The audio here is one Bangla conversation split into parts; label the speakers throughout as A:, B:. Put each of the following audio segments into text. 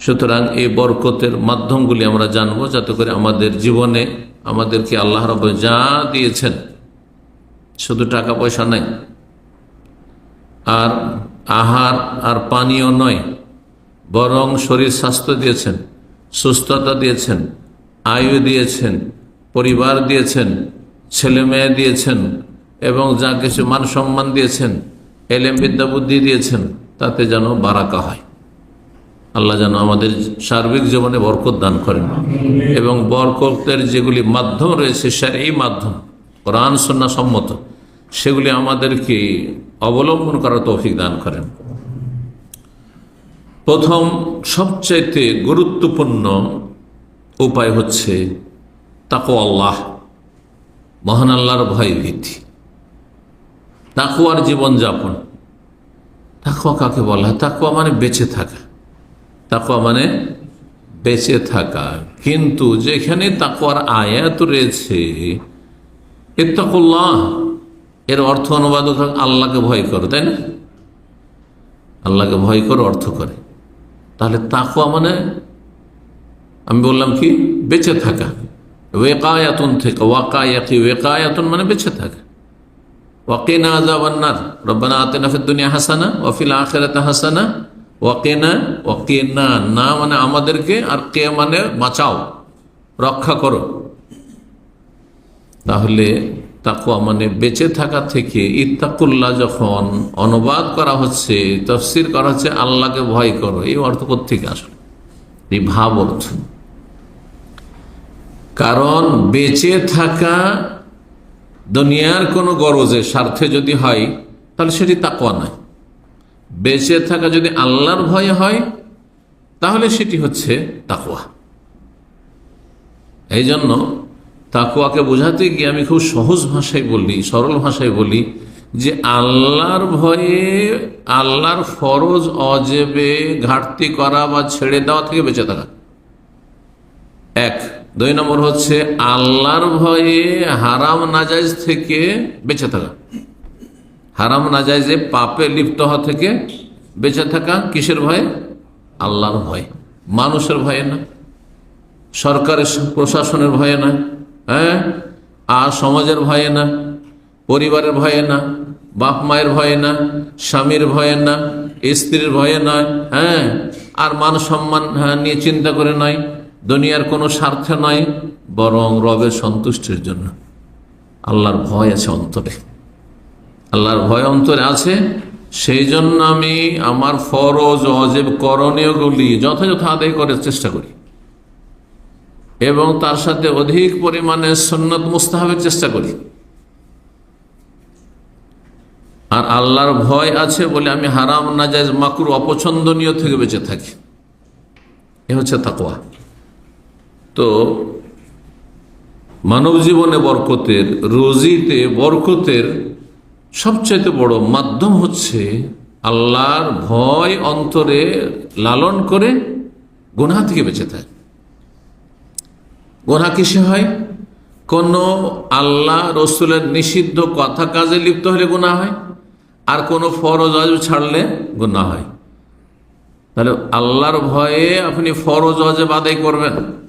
A: সুতরাং এই বরকতের মাধ্যমগুলি আমরা জানব যাতে করে আমাদের জীবনে আমাদেরকে আল্লাহ রব যা দিয়েছেন, শুধু টাকা পয়সা নাই, আর আহার আর পানীয় নয়, বরং শরীর স্বাস্থ্য দিয়েছেন, সুস্থতা দিয়েছেন, আয়ু দিয়েছেন, পরিবার দিয়েছেন ছেলে মেয়ে দিয়েছেন, এবং যা কিছু মান সম্মান দিয়েছেন, এলেম বিদ্যা বুদ্ধি দিয়েছেন, তাতে যেন বারাকা হয়। আল্লাহ যেন আমাদের সার্বিক জীবনে বরকত দান করেন। এবং বরকতের যেগুলি মাধ্যম রয়েছে স্যার এই মাধ্যম, কোরআন সন্না সম্মত, সেগুলি আমাদেরকে অবলম্বন করার তৌফিক দান করেন। প্রথম, সবচাইতে গুরুত্বপূর্ণ উপায় হচ্ছে তাকো আল্লাহ মহান আল্লাহর ভয় ভীতি তাকুয়ার জীবনযাপন। তাকুয়া কাকে বলা হয়? তাকুয়া মানে বেঁচে থাকা। তাকুয়া মানে বেঁচে থাকা। কিন্তু যেখানে তাকুয়ার আয়াত রয়েছে, ইত্তাকুল্লাহ, এর অর্থ অনুবাদ আল্লাহকে ভয় করো, তাই না? আল্লাহকে ভয় করে অর্থ করে। তাহলে তাকুয়া মানে আমি বললাম কি? বেঁচে থাকা। ওয়েকায়াতুন থেকে, ওয়াকায়াতি, ওয়েকায়াতুন মানে বেঁচে থাকা। ওয়াকিনা আজাবান্নার রব্বানা আতেনা ফিদ দুনিয়া হাসানা ওয়াফিল আখিরাতে হাসানা ওয়াকিনা ওয়াকিনা না মানে আমাদেরকে আর কে মানে বাঁচাও, রক্ষা করো। তাহলে তাকুয়া মানে বেঁচে থাকা থেকে ইত্তাকুল্লাহ যখন অনুবাদ করা হচ্ছে, তফসির করা হচ্ছে, আল্লাহকে ভয় করো। এই অর্থ থেকে আসলে? এই ভাব অর্থ। কারণ বেঁচে থাকা দুনিয়ার কোনো গরজে স্বার্থে যদি হয়, তাহলে সেটি তাকুয়া নয়। বেঁচে থাকা যদি আল্লাহর ভয়ে হয়, তাহলে সেটি হচ্ছে তাকুয়া এই জন্য তাকুয়াকে বোঝাতে গিয়ে আমি খুব সহজ ভাষায় বলি, সরল ভাষায় বলি যে আল্লাহর ভয়ে আল্লাহর ফরজ অজেবে ঘাটতি করা বা ছেড়ে দেওয়া থেকে বেঁচে থাকা। এক। দুই নম্বর হচ্ছে আল্লাহর ভয়ে হারাম নাজাইজ থেকে বেঁচে থাকা। হারাম না যায় যে পাপে লিপ্ত হওয়া থেকে বেঁচে থাকা কিসের ভয়ে? আল্লাহর ভয়। মানুষের ভয়ে না। সরকারের প্রশাসনের ভয়ে না। হ্যাঁ? আর সমাজের ভয়ে না। পরিবারের ভয়ে না। বাপ মায়ের ভয়ে না। স্বামীর ভয়ে না। স্ত্রীর ভয়ে নয় হ্যাঁ? আর মান সম্মান হ্যাঁ, নিয়ে চিন্তা করে নয় দুনিয়ার কোনো স্বার্থে নয় বরং রবের সন্তুষ্টির জন্য। আল্লাহর ভয় আছে অন্তরে। আল্লাহর ভয় অন্তরে আছে। সেই জন্য আমি আমার ফরজ, অজেব করণীয়গুলি যথাযথ আদায় করার চেষ্টা করি। এবং তার সাথে অধিক পরিমাণে সন্ন্যত মুস্তাহাবের চেষ্টা করি। আর আল্লাহর ভয় আছে বলে আমি হারাম না নাজাজ মাকুর, অপছন্দনীয় থেকে বেঁচে থাকি। এ হচ্ছে তাকোয়া তো মানব জীবনে বরকতের, রোজিতে বরকতের সবচাইতে বড় মাধ্যম হচ্ছে আল্লাহর ভয় অন্তরে লালন করে গুনা থেকে বেঁচে থাকে। গোনা কিসে হয়? কোন আল্লাহ রসুলের নিষিদ্ধ কথা কাজে লিপ্ত হলে গুণা হয়? আর কোন ফরজ অজব ছাড়লে গুণা হয়? তাহলে আল্লাহর ভয়ে আপনি ফরজ অজব আদায় করবেন।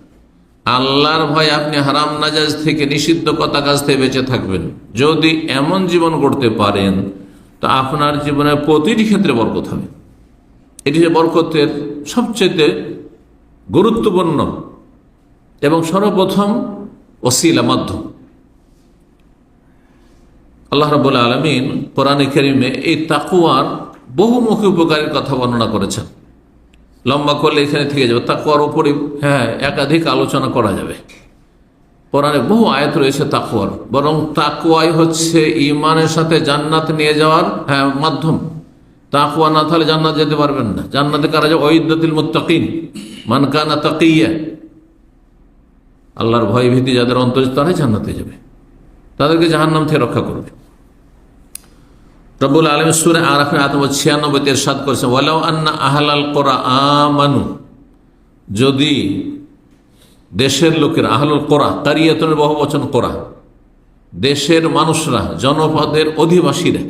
A: আল্লাহর ভয়ে আপনি হারাম নাজাজ থেকে নিষিদ্ধ কথা কাজ থেকে বেঁচে থাকবেন। যদি এমন জীবন করতে পারেন, তো আপনার জীবনের প্রতিটি ক্ষেত্রে বরকত হবে। এটি যে বরকতের সবচেয়ে গুরুত্বপূর্ণ এবং সর্বপ্রথম ওসিলা মাধ্যম। আল্লাহ রব আলমিন কোরআনে কেরিমে এই তাকুয়ার বহুমুখী উপকারের কথা বর্ণনা করেছেন। লম্বা করলে এখানে থেকে যাবে তাকুয়ার উপরে হ্যাঁ একাধিক আলোচনা করা যাবে। কোরআনে বহু আয়াত রয়েছে তাকুয়ার বরং তাকুয়াই হচ্ছে ইমানের সাথে জান্নাত নিয়ে যাওয়ার হ্যাঁ মাধ্যম। তাকুয়া না থাকলে জান্নাত যেতে পারবেন না। জান্নাতে কারা যাবে? ঐদ্যতিল মুত্তাকিন। মানকানা তাকিয়া। আল্লাহর ভয় ভীতি যাদের অন্তর তারাই জান্নাতে যাবে। তাদেরকে জাহান্নাম থেকে রক্ষা করবে। রব্বুল আলম সুরে আর আত্ম ছিয়ানব্বই এর সাদ করেছেন, ওয়ালাউ আন্না আহলাল কোরা আমানু। যদি দেশের লোকের আহলুল কোরা কারিয়াতনের বহু বচন কোরা দেশের মানুষরা, জনপদের অধিবাসীরা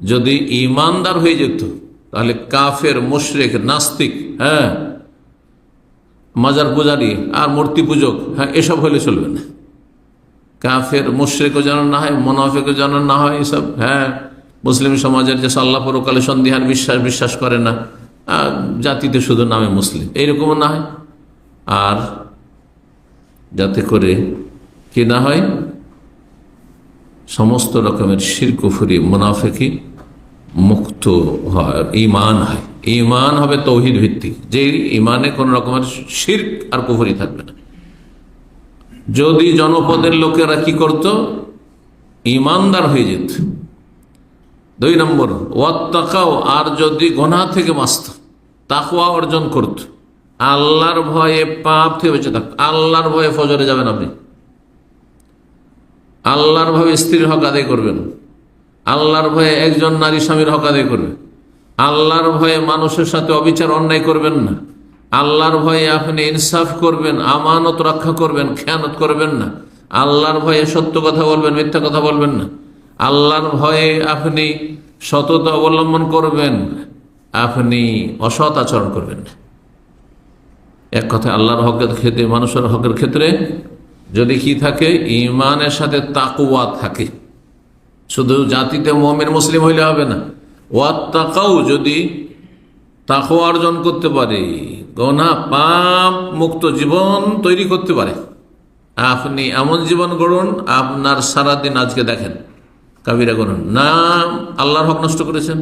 A: যদি ইমানদার হয়ে যেত, তাহলে কাফের, মুশরেক, নাস্তিক হ্যাঁ মাজার পূজারি আর মূর্তি পূজক হ্যাঁ এসব হলে চলবে না। কাফের, মুশ্রেকও যেন না হয়, মোনাফেকও যেন না হয়, এসব হ্যাঁ মুসলিম সমাজের যে সাল্লাহ পরকালে সন্ধিহার বিশ্বাস বিশ্বাস করে না জাতিতে শুধু নামে মুসলিম, এইরকমও না হয়। আর যাতে করে কি না হয়, সমস্ত রকমের শিরকুফুরি, মুনাফেকি মুক্ত হয় ইমান হয়। ইমান হবে তৌহিদ ভিত্তিক যে ইমানে কোন রকমের শির্ক আর কুফুরি থাকবে না। যদি জনপদের লোকেরা কি করত? ইমানদার হয়ে যেত। দুই নম্বর, ওয়াত্তাকাও, আর যদি গোনা থেকে বাঁচত তাকুয়া অর্জন করত। আল্লাহর ভয়ে পাপ থেকে বেঁচে থাকত। আল্লাহর ভয়ে ফজরে যাবেন আপনি। আল্লাহর ভয়ে স্ত্রীর হক আদায় করবেন। আল্লাহর ভয়ে একজন নারী স্বামীর হক আদায় করবে আল্লাহর ভয়ে মানুষের সাথে অবিচার অন্যায় করবেন না। আল্লাহর ভয়ে আপনি ইনসাফ করবেন, আমানত রক্ষা করবেন, খেয়ানত করবেন না। আল্লাহর ভয়ে সত্য কথা বলবেন, মিথ্যা কথা বলবেন না। আল্লাহর ভয়ে আপনি সততা অবলম্বন করবেন, আপনি অসৎ আচরণ করবেন না। এক কথা আল্লাহর হকের ক্ষেত্রে, মানুষের হকের ক্ষেত্রে যদি কি থাকে, ইমানের সাথে তাকুয়া থাকে। শুধু জাতিতে মমিন, মুসলিম হইলে হবে না। ওয়াত তাকাও যদি তাকওয়া অর্জন করতে পারে গনা পাপ মুক্ত জীবন তৈরি করতে পারে। আপনি এমন জীবন গড়ুন, আপনার সারাদিন আজকে দেখেন কাবিরা গড়ুন। না আল্লাহর হক নষ্ট করেছেন,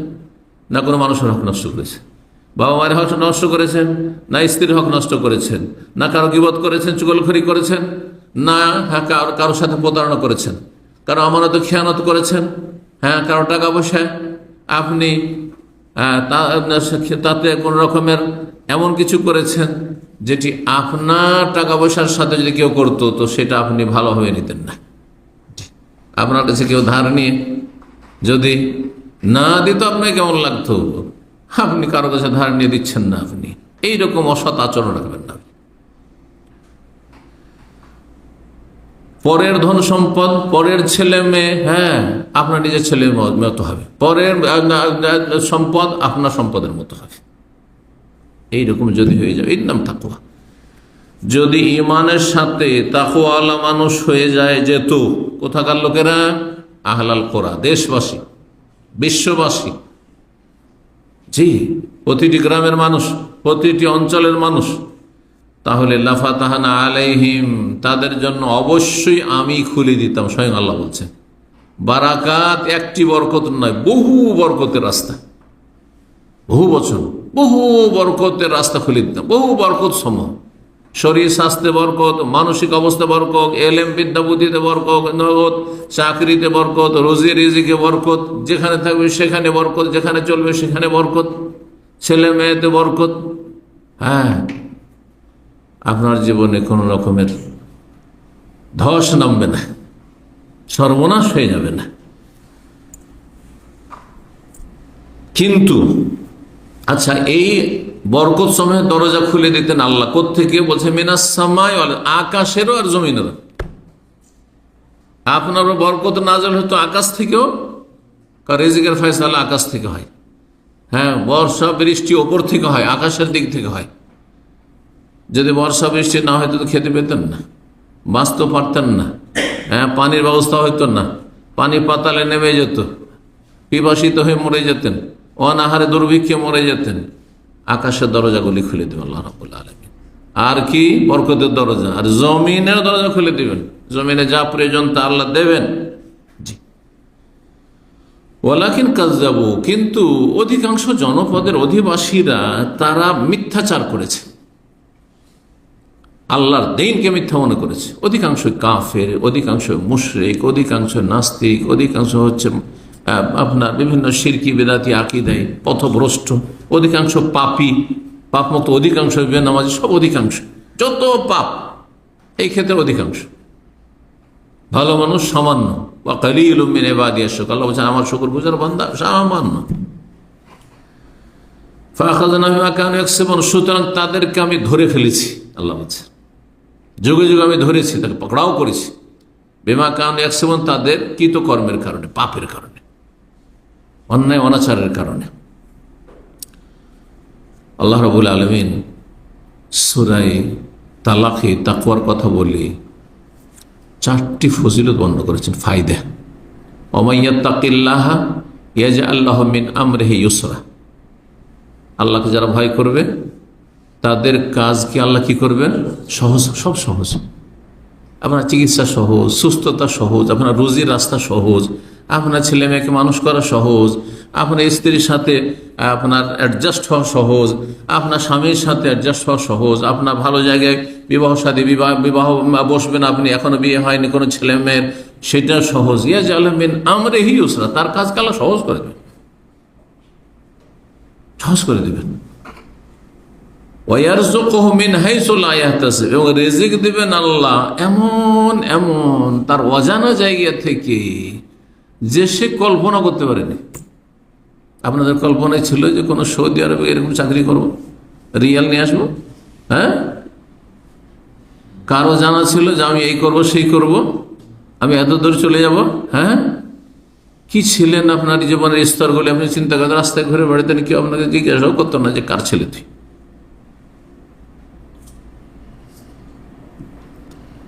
A: না কোনো মানুষের হক নষ্ট করেছেন। বাবা মায়ের হক নষ্ট করেছেন, না স্ত্রীর হক নষ্ট করেছেন, না কারও গিবত করেছেন, চুগলখড়ি করেছেন, না হ্যাঁ কারও কারোর সাথে প্রতারণা করেছেন। কারও আমানত খেয়ানত করেছেন হ্যাঁ কারও টাকা পয়সা আপনি তাতে কোন রকমের এমন কিছু করেছেন যেটি আপনার টাকা পয়সার সাথে যদি কেউ করতো, তো সেটা আপনি ভালোভাবে নিতেন না। আপনার কাছে কেউ ধার নিয়ে যদি না দিত আপনাকে কেমন লাগতো? আপনি কারও কাছে ধার নিয়ে দিচ্ছেন না আপনি। এইরকম অসৎ আচরণ রাখবেন না পরের ধন সম্পদ, পরের ছেলে মেয়ে হ্যাঁ আপনার নিজের ছেলে মতো হবে। পরের সম্পদ আপনার সম্পদের মতো হবে। এইরকম যদি হয়ে যাবে এর নাম তাকুয়া যদি ইমানের সাথে তাকুয়ালা মানুষ হয়ে যায় যেত কোথাকার লোকেরা? আহলাল কোরা, দেশবাসী, বিশ্ববাসী। জি, প্রতিটি গ্রামের মানুষ, প্রতিটি অঞ্চলের মানুষ। তাহলে লাফা তাহানা আলাইহিম, তাদের জন্য অবশ্যই আমি খুলে দিতাম, স্বয়ং আল্লাহ বলছেন বারাকাত একটি বরকত নয়, বহু বরকতের রাস্তা। বহু বছর, বহু বরকতের রাস্তা খুলে দিতাম, বহু বরকত সমূহ। শরীর, স্বাস্থ্যে বরকত, মানসিক অবস্থা বরকত, এলেম, বিদ্যা, বুদ্ধিতে বরকত, নগদ, চাকরিতে বরকত, রোজি রিজিকে বরকত, যেখানে থাকবে সেখানে বরকত, যেখানে চলবে সেখানে বরকত, ছেলে মেয়েতে বরকত হ্যাঁ। আপনার জীবনে কোনো রকমের ধস নামবে না, সর্বনাশ হয়ে যাবে না। কিন্তু আচ্ছা এই বরকত সময়ের দরজা খুলে দিতেন আল্লাহ। থেকে বলছে, মিনাস সামাই আকাশেরও আর জমিনেরও। আপনার বরকত নাজল হতো আকাশ থেকেও? রেজিকের ফয়সালা আকাশ থেকে হয়। হ্যাঁ বর্ষা, বৃষ্টি ওপর থেকে হয়, আকাশের দিক থেকে হয়। যদি বর্ষা বৃষ্টি না হয়তো তো খেতে পেতেন না। বাঁচতে পারতেন না। হ্যাঁ পানির ব্যবস্থা হইতো না। পানি পাতালে নেমে যেত। পিপাসিত হয়ে মরে যেতেন। অনাহারে দুর্ভিক্ষে মরে যেতেন। আকাশের দরজাগুলি খুলে দেবেন আল্লাহ রাবুল্লাহ আলমী আর কি? বরকতের দরজা। আর জমিনের দরজা খুলে দিবেন। জমিনে যা প্রয়োজন তা আল্লাহ দেবেন। ওয়ালাকিন কাজাবু কিন্তু অধিকাংশ জনপদের অধিবাসীরা তারা মিথ্যাচার করেছে। আল্লাহর দিনকে মিথ্যা মনে করেছে। অধিকাংশ কাফের অধিকাংশ মুশরিক অধিকাংশ নাস্তিক, অধিকাংশ হচ্ছে আপনার বিভিন্ন শিরকি, বেদাতি আকিদাই পথভ্রষ্ট, অধিকাংশ পাপি, পাপ মতো অধিকাংশ বেনামাজি সব অধিকাংশ। যত পাপ, এই ক্ষেত্রে অধিকাংশ। ভালো মানুষ সামান্য। বা কালিল উম্মিন এবাদিয়া শোক আল্লাহ বলছেন, আমার শুকুর গুজার বান্দা সামান্য। ফাঁকা সুতরাং তাদেরকে আমি ধরে ফেলেছি, আল্লাহ বলছে যুগে যুগে আমি ধরেছি, তাকে পকড়াও করেছি। বেমা কারণ একসেবন তাদের কৃতকর্মের কারণে, পাপের কারণে, অন্যায়, অনাচারের কারণে। আল্লাহ রবুল আলমিন সুরাই তালাকে তাকুয়ার কথা বলি চারটি ফজিলত বর্ণনা করেছেন, ফায়দা। অমাইয়া তাকিল্লাহ ইয়াজ আল্লাহ মিন আমরেহি ইউসরা। আল্লাহকে যারা ভয় করবে তাদের কাজকে আল্লাহ কি করবেন? সহজ, সব সহজ। আপনার চিকিৎসা সহজ, সুস্থতা সহজ, আপনার রুজির রাস্তা সহজ, আপনার ছেলে মেয়েকে মানুষ করা সহজ, আপনার স্ত্রীর সাথে আপনার অ্যাডজাস্ট হওয়া সহজ, আপনার স্বামীর সাথে অ্যাডজাস্ট হওয়া সহজ, আপনার ভালো জায়গায় বিবাহ সাথে বিবাহ বিবাহ বসবেন আপনি, এখনও বিয়ে হয়নি কোনো ছেলে মেয়ের, সেটা সহজ। ইয়াজ আলমিন আমরে হি উসরা, তার কাজ কালা সহজ করে দেবেন। সহজ করে দেবেন। এবং রেজিক দেবেন আল্লাহ এমন এমন তার অজানা জায়গা থেকে যে সে কল্পনা করতে পারেনি। আপনাদের কল্পনায় ছিল যে কোনো সৌদি আরবে এরকম চাকরি করব, রিয়াল নিয়ে আসব হ্যাঁ? কারও জানা ছিল যে আমি এই করব, সেই করব, আমি এত দূর চলে যাব হ্যাঁ? কি ছিলেন আপনার জীবনের স্তরগুলি? আপনি চিন্তা করেন, রাস্তায় ঘুরে বেড়াতেন কেউ আপনাকে জিজ্ঞাসাও করতো না যে কার ছেলে তুই?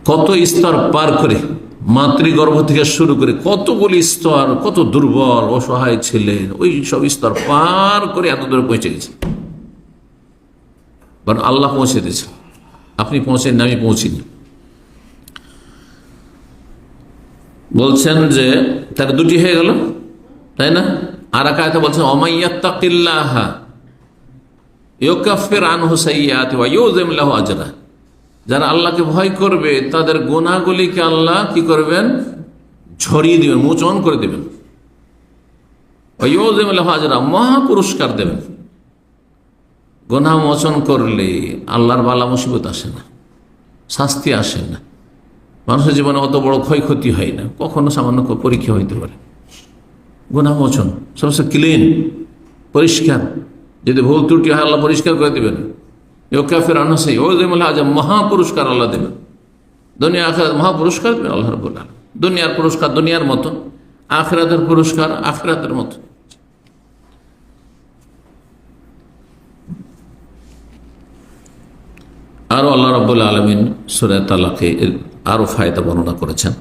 A: কত স্তর পার করে মাতৃগর্ভ থেকে শুরু করে কতগুলি স্তর, কত দুর্বল, অসহায় ছিলেন ওই সব স্তর পার করে এত দূরে পৌঁছে গেছে। কারণ আল্লাহ পৌঁছে দিয়েছে। আপনি পৌঁছেন আমি পৌঁছিনি। বলছেন যে তার দুটি হয়ে গেল, তাই না? আর একা বলছেন অমাইয়াত্তাকিল্লাহা ইউজিম লাহু আজরা। যারা আল্লাহকে ভয় করবে, তাদের গোনাগুলিকে আল্লাহ কি করবেন? ছড়িয়ে দিবেন, মোচন করে দেবেন। হাজরা মহা পুরস্কার দেবেন। গোনা মোচন করলে আল্লাহর বালা মুসিবত আসে না, শাস্তি আসে না। মানুষের জীবনে অত বড় ক্ষয়ক্ষতি হয় না, কখনো সামান্য পরীক্ষা হইতে পারে। গোনা মোচন সবসময় ক্লিন পরিষ্কার। যদি ভুল ত্রুটি হয়, আল্লাহ পরিষ্কার করে দেবেন। ইউকাফের আনসে ও যেমন আজ মহা পুরস্কার আল্লাহ দেবেন। দুনিয়া আখরাত মহা পুরস্কার দেবেন আল্লাহ রবুল্লাহ দুনিয়ার পুরস্কার দুনিয়ার মতো আখরাতের পুরস্কার আখরাতের মতো আরও আল্লাহ রব্বুল্লা আলমিন সুরায় তালাকে আরও ফায়দা বর্ণনা করেছেন।